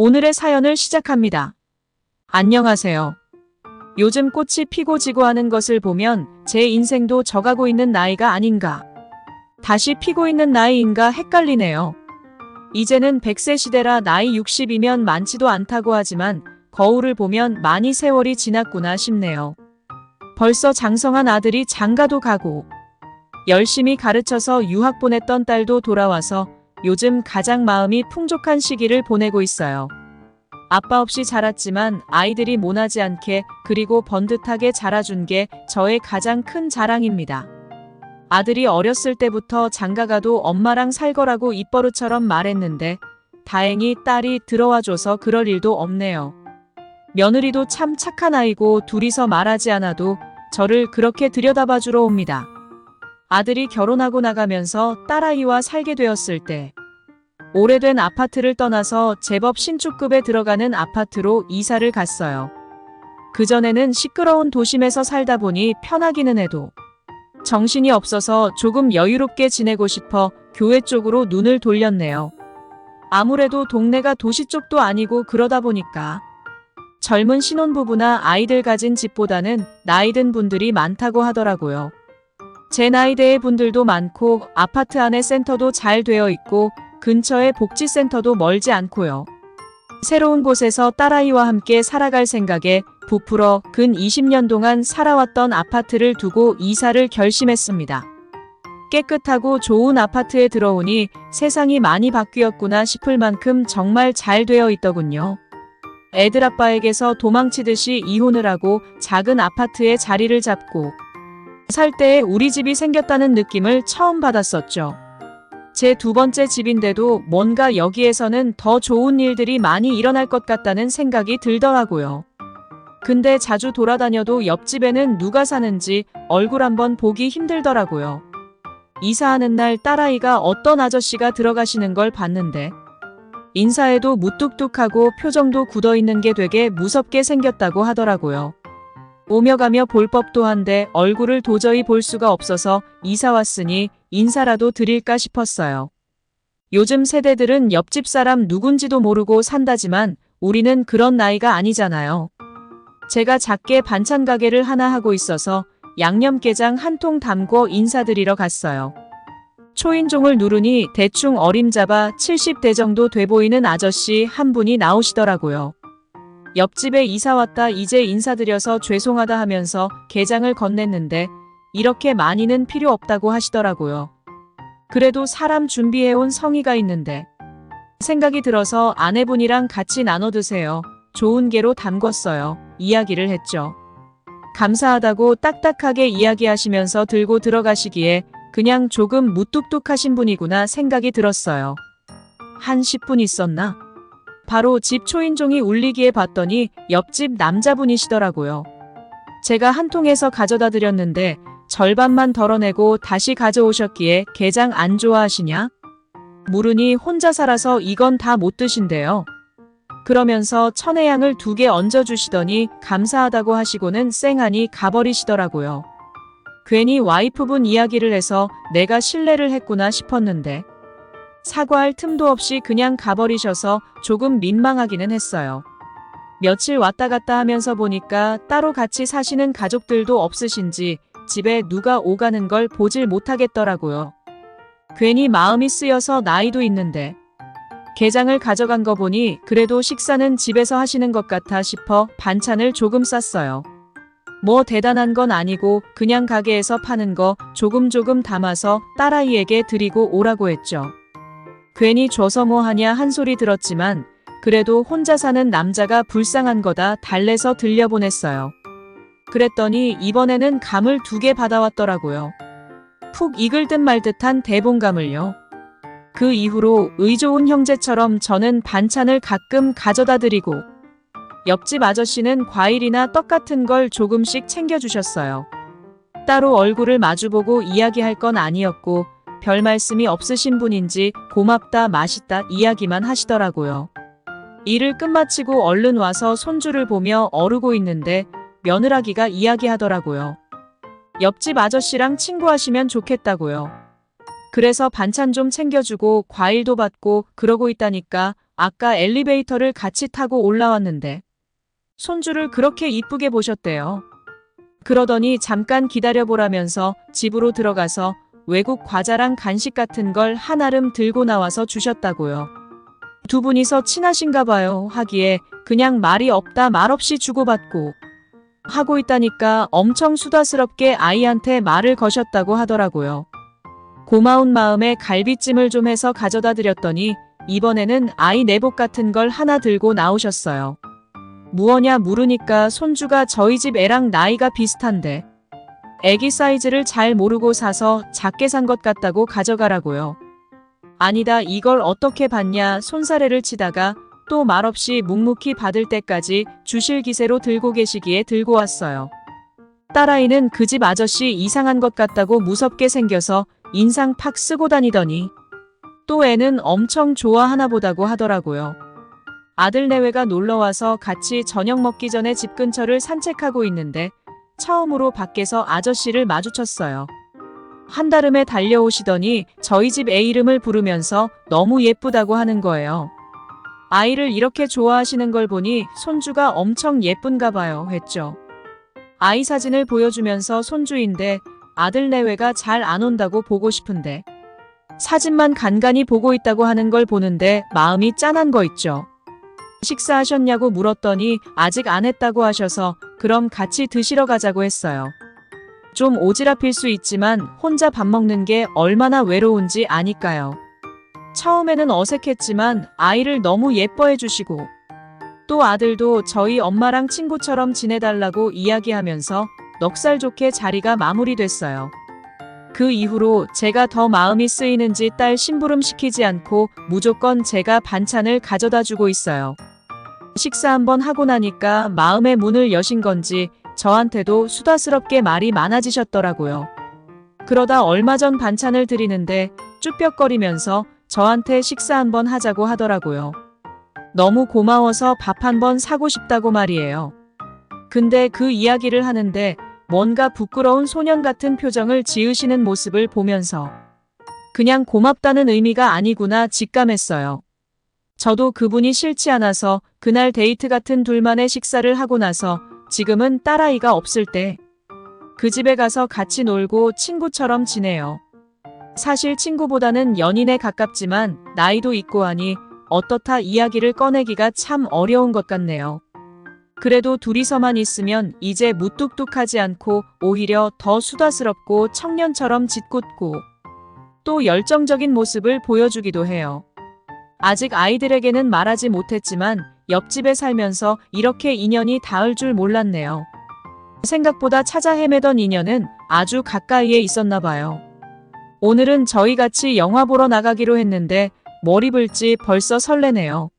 오늘의 사연을 시작합니다. 안녕하세요. 요즘 꽃이 피고 지고 하는 것을 보면 제 인생도 져가고 있는 나이가 아닌가. 다시 피고 있는 나이인가 헷갈리네요. 이제는 100세 시대라 나이 60이면 많지도 않다고 하지만 거울을 보면 많이 세월이 지났구나 싶네요. 벌써 장성한 아들이 장가도 가고 열심히 가르쳐서 유학 보냈던 딸도 돌아와서 요즘 가장 마음이 풍족한 시기를 보내고 있어요. 아빠 없이 자랐지만 아이들이 모나지 않게 그리고 번듯하게 자라준 게 저의 가장 큰 자랑입니다. 아들이 어렸을 때부터 장가가도 엄마랑 살 거라고 입버릇처럼 말했는데 다행히 딸이 들어와줘서 그럴 일도 없네요. 며느리도 참 착한 아이고 둘이서 말하지 않아도 저를 그렇게 들여다봐 주러 옵니다. 아들이 결혼하고 나가면서 딸아이와 살게 되었을 때 오래된 아파트를 떠나서 제법 신축급에 들어가는 아파트로 이사를 갔어요. 그전에는 시끄러운 도심에서 살다 보니 편하기는 해도 정신이 없어서 조금 여유롭게 지내고 싶어 교회 쪽으로 눈을 돌렸네요. 아무래도 동네가 도시 쪽도 아니고 그러다 보니까 젊은 신혼부부나 아이들 가진 집보다는 나이 든 분들이 많다고 하더라고요. 제 나이대의 분들도 많고 아파트 안에 센터도 잘 되어 있고 근처에 복지센터도 멀지 않고요. 새로운 곳에서 딸아이와 함께 살아갈 생각에 부풀어 근 20년 동안 살아왔던 아파트를 두고 이사를 결심했습니다. 깨끗하고 좋은 아파트에 들어오니 세상이 많이 바뀌었구나 싶을 만큼 정말 잘 되어 있더군요. 애들 아빠에게서 도망치듯이 이혼을 하고 작은 아파트에 자리를 잡고 살 때에 우리 집이 생겼다는 느낌을 처음 받았었죠. 제 두 번째 집인데도 뭔가 여기에서는 더 좋은 일들이 많이 일어날 것 같다는 생각이 들더라고요. 근데 자주 돌아다녀도 옆집에는 누가 사는지 얼굴 한번 보기 힘들더라고요. 이사하는 날 딸아이가 어떤 아저씨가 들어가시는 걸 봤는데 인사에도 무뚝뚝하고 표정도 굳어 있는 게 되게 무섭게 생겼다고 하더라고요. 오며 가며 볼 법도 한데 얼굴을 도저히 볼 수가 없어서 이사 왔으니 인사라도 드릴까 싶었어요. 요즘 세대들은 옆집 사람 누군지도 모르고 산다지만 우리는 그런 나이가 아니잖아요. 제가 작게 반찬 가게를 하나 하고 있어서 양념게장 한 통 담고 인사드리러 갔어요. 초인종을 누르니 대충 어림잡아 70대 정도 돼 보이는 아저씨 한 분이 나오시더라고요. 옆집에 이사 왔다 이제 인사드려서 죄송하다 하면서 게장을 건넸는데 이렇게 많이는 필요 없다고 하시더라고요. 그래도 사람 준비해온 성의가 있는데 생각이 들어서 아내분이랑 같이 나눠 드세요. 좋은 게로 담궜어요. 이야기를 했죠. 감사하다고 딱딱하게 이야기하시면서 들고 들어가시기에 그냥 조금 무뚝뚝하신 분이구나 생각이 들었어요. 한 10분 있었나? 바로 집 초인종이 울리기에 봤더니 옆집 남자분이시더라고요. 제가 한 통에서 가져다 드렸는데 절반만 덜어내고 다시 가져오셨기에 게장 안 좋아하시냐? 물으니 혼자 살아서 이건 다 못 드신대요. 그러면서 천혜향을 두 개 얹어주시더니 감사하다고 하시고는 쌩하니 가버리시더라고요. 괜히 와이프분 이야기를 해서 내가 실례를 했구나 싶었는데 사과할 틈도 없이 그냥 가버리셔서 조금 민망하기는 했어요. 며칠 왔다 갔다 하면서 보니까 따로 같이 사시는 가족들도 없으신지 집에 누가 오가는 걸 보질 못하겠더라고요. 괜히 마음이 쓰여서 나이도 있는데 게장을 가져간 거 보니 그래도 식사는 집에서 하시는 것 같아 싶어 반찬을 조금 쌌어요. 뭐 대단한 건 아니고 그냥 가게에서 파는 거 조금 조금 담아서 딸아이에게 드리고 오라고 했죠. 괜히 줘서 뭐 하냐 한 소리 들었지만 그래도 혼자 사는 남자가 불쌍한 거다 달래서 들려보냈어요. 그랬더니 이번에는 감을 두 개 받아왔더라고요. 푹 익을 듯 말 듯한 대봉감을요. 그 이후로 의좋은 형제처럼 저는 반찬을 가끔 가져다 드리고 옆집 아저씨는 과일이나 떡 같은 걸 조금씩 챙겨주셨어요. 따로 얼굴을 마주보고 이야기할 건 아니었고 별 말씀이 없으신 분인지 고맙다 맛있다 이야기만 하시더라고요. 일을 끝마치고 얼른 와서 손주를 보며 어르고 있는데 며느라기가 이야기하더라고요. 옆집 아저씨랑 친구하시면 좋겠다고요. 그래서 반찬 좀 챙겨주고 과일도 받고 그러고 있다니까 아까 엘리베이터를 같이 타고 올라왔는데 손주를 그렇게 이쁘게 보셨대요. 그러더니 잠깐 기다려보라면서 집으로 들어가서 외국 과자랑 간식 같은 걸 한아름 들고 나와서 주셨다고요. 두 분이서 친하신가 봐요 하기에 그냥 말이 없다 말없이 주고받고 하고 있다니까 엄청 수다스럽게 아이한테 말을 거셨다고 하더라고요. 고마운 마음에 갈비찜을 좀 해서 가져다 드렸더니 이번에는 아이 내복 같은 걸 하나 들고 나오셨어요. 무엇냐 물으니까 손주가 저희 집 애랑 나이가 비슷한데 애기 사이즈를 잘 모르고 사서 작게 산 것 같다고 가져가라고요. 아니다 이걸 어떻게 받냐 손사래를 치다가 또 말없이 묵묵히 받을 때까지 주실 기세로 들고 계시기에 들고 왔어요. 딸아이는 그 집 아저씨 이상한 것 같다고 무섭게 생겨서 인상 팍 쓰고 다니더니 또 애는 엄청 좋아하나 보다고 하더라고요. 아들 내외가 놀러와서 같이 저녁 먹기 전에 집 근처를 산책하고 있는데 처음으로 밖에서 아저씨를 마주쳤어요. 한달음에 달려오시더니 저희 집 애 이름을 부르면서 너무 예쁘다고 하는 거예요. 아이를 이렇게 좋아하시는 걸 보니 손주가 엄청 예쁜가 봐요 했죠. 아이 사진을 보여주면서 손주인데 아들 내외가 잘 안 온다고 보고 싶은데 사진만 간간히 보고 있다고 하는 걸 보는데 마음이 짠한 거 있죠. 식사하셨냐고 물었더니 아직 안 했다고 하셔서 그럼 같이 드시러 가자고 했어요. 좀 오지랖일 수 있지만 혼자 밥 먹는 게 얼마나 외로운지 아니까요. 처음에는 어색했지만 아이를 너무 예뻐해 주시고 또 아들도 저희 엄마랑 친구처럼 지내달라고 이야기하면서 넉살 좋게 자리가 마무리됐어요. 그 이후로 제가 더 마음이 쓰이는지 딸 심부름 시키지 않고 무조건 제가 반찬을 가져다 주고 있어요. 식사 한번 하고 나니까 마음의 문을 여신 건지 저한테도 수다스럽게 말이 많아지셨더라고요. 그러다 얼마 전 반찬을 드리는데 쭈뼛거리면서 저한테 식사 한번 하자고 하더라고요. 너무 고마워서 밥 한번 사고 싶다고 말이에요. 근데 그 이야기를 하는데 뭔가 부끄러운 소년 같은 표정을 지으시는 모습을 보면서 그냥 고맙다는 의미가 아니구나 직감했어요. 저도 그분이 싫지 않아서 그날 데이트 같은 둘만의 식사를 하고 나서 지금은 딸아이가 없을 때 그 집에 가서 같이 놀고 친구처럼 지내요. 사실 친구보다는 연인에 가깝지만 나이도 있고 하니 어떻다 이야기를 꺼내기가 참 어려운 것 같네요. 그래도 둘이서만 있으면 이제 무뚝뚝하지 않고 오히려 더 수다스럽고 청년처럼 짓궂고 또 열정적인 모습을 보여주기도 해요. 아직 아이들에게는 말하지 못했지만 옆집에 살면서 이렇게 인연이 닿을 줄 몰랐네요. 생각보다 찾아 헤매던 인연은 아주 가까이에 있었나 봐요. 오늘은 저희 같이 영화 보러 나가기로 했는데 뭘 입을지 벌써 설레네요.